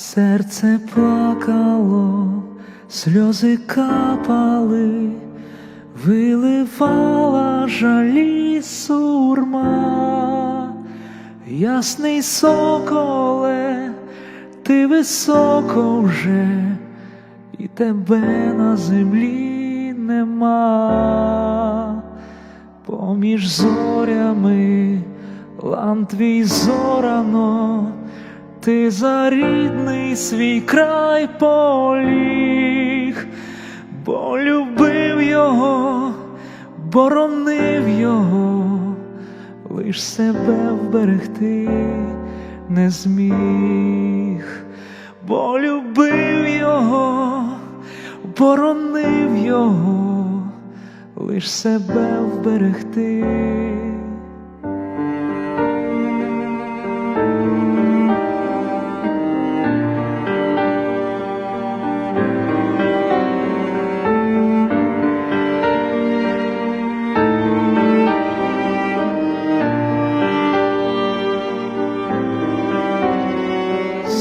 Серце плакало, сльози капали, виливала жалі сурма, ясний соколе, ти високо вже, і тебе на землі нема, поміж зорями лан твій зорано. Ти за рідний свій край поліг, бо любив його, боронив його, лиш себе вберегти не зміг, бо любив його, боронив його, лиш себе вберегти.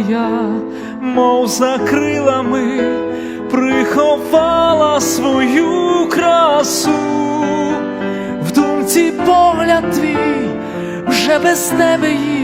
Милая, мов за крилами, приховала свою красу, в думці погляд твій вже без тебе її